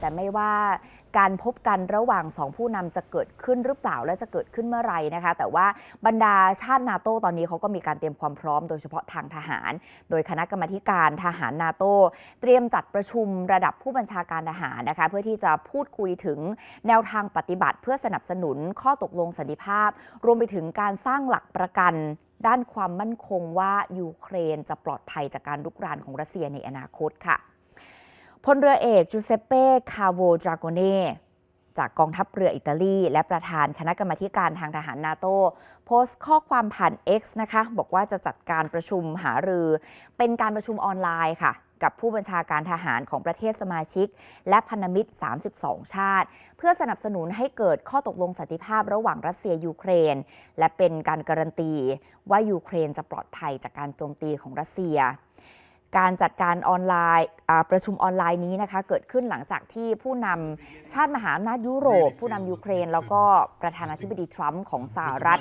แต่ไม่ว่าการพบกันระหว่างสองผู้นำจะเกิดขึ้นหรือเปล่าและจะเกิดขึ้นเมื่อไหร่นะคะ แต่ว่าบรรดาชาตินาโตตอนนี้เขาก็มีการเตรียมความพร้อมโดยเฉพาะทางทหาร โดยคณะกรรมการทหารนาโตเตรียมจัดประชุมระดับผู้บัญชาการทหารนะคะเพื่อที่จะพูดคุยถึงแนวทางปฏิบัติเพื่อสนับสนุนข้อตกลงสันติภาพ รวมไปถึงการสร้างหลักประกันด้านความมั่นคงว่ายูเครนจะปลอดภัยจากการลุกรานของรัสเซียในอนาคตค่ะ พลเรือเอกจูเซปเป้คาโวดราโกเนจากกองทัพเรืออิตาลี และประธานคณะกรรมาการทางทหารนาโตโพสต์ข้อความผ่าน X นะคะ บอกว่าจะจัดการประชุมหารือ เป็นการประชุมออนไลน์ค่ะ กับผู้บัญชาการทหารของประเทศสมาชิก และพันธมิตร 32 ชาติ เพื่อสนับสนุนให้เกิดข้อตกลงสันติภาพระหว่างรัสเซียยูเครน และเป็นการการันตีว่ายูเครนจะปลอดภัยจากการโจมตีของรัสเซีย การจัดการออนไลน์อ่าประชุมออนไลน์นี้นะคะเกิดขึ้นหลังจากที่ผู้นำชาติมหาอำนาจยุโรป ผู้นำยูเครน แล้วก็ประธานาธิบดีทรัมป์ของสหรัฐ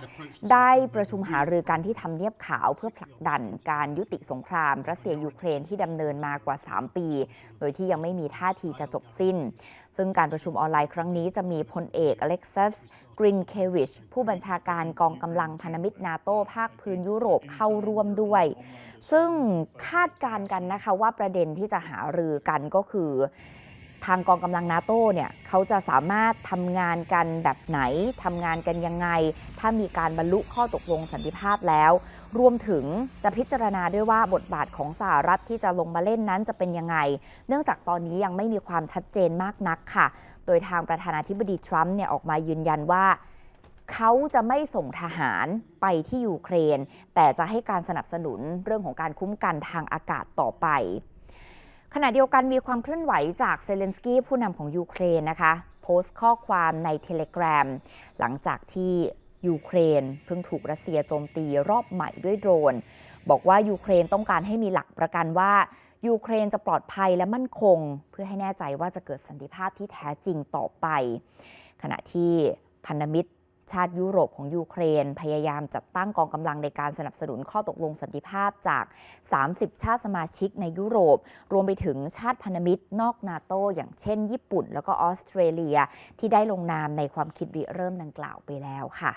ได้ประชุมหารือกันที่ทำเนียบขาวเพื่อผลักดันการยุติสงคราม รัสเซียยูเครนที่ดำเนินมากว่า 3 ปี โดยที่ยังไม่มีท่าทีจะจบสิ้น ซึ่งการประชุมออนไลน์ครั้งนี้จะมีพลเอกอเล็กซัสกรินเควิชผู้บัญชาการกองกำลังพันธมิตรนาโตภาคพื้นยุโรปเข้าร่วมด้วย ซึ่งคาดการณ์กันนะคะว่าประเด็นที่จะหารือกันก็คือ ทางกองกำลังนาโต้เนี่ยเขาจะสามารถทำงานกันแบบไหนทำงานกันยังไง ถ้ามีการบรรลุข้อตกลงสันติภาพแล้ว รวมถึงจะพิจารณาด้วยว่าบทบาทของสหรัฐที่จะลงมาเล่นนั้นจะเป็นยังไง เนื่องจากตอนนี้ยังไม่มีความชัดเจนมากนักค่ะ โดยทางประธานาธิบดีทรัมป์เนี่ยออกมายืนยันว่า เขาจะไม่ส่งทหารไปที่ยูเครน แต่จะให้การสนับสนุนเรื่องของการคุ้มกันทางอากาศต่อไป ขณะเดียวกันมีความเคลื่อนไหวจากเซเลนสกี้ผู้นำของยูเครนนะคะ โพสต์ข้อความในเทเล gram หลังจากที่ยูเครนเพิ่งถูกรัสเซียโจมตีรอบใหม่ด้วยโดรน บอกว่ายูเครนต้องการให้มีหลักประกันว่ายูเครนจะปลอดภัยและมั่นคง เพื่อให้แน่ใจว่าจะเกิดสันติภาพที่แท้จริงต่อไป ขณะที่พันธมิตร ชาติยุโรปของยูเครน พยายามจัดตั้งกองกำลังในการสนับสนุนข้อตกลงสันติภาพจาก 30 ชาติสมาชิกในยุโรป รวมไปถึงชาติพันธมิตรนอกนาโตอย่างเช่นญี่ปุ่น แล้วก็ออสเตรเลียที่ได้ลงนามในความคิดริเริ่มดังกล่าวไปแล้วค่ะ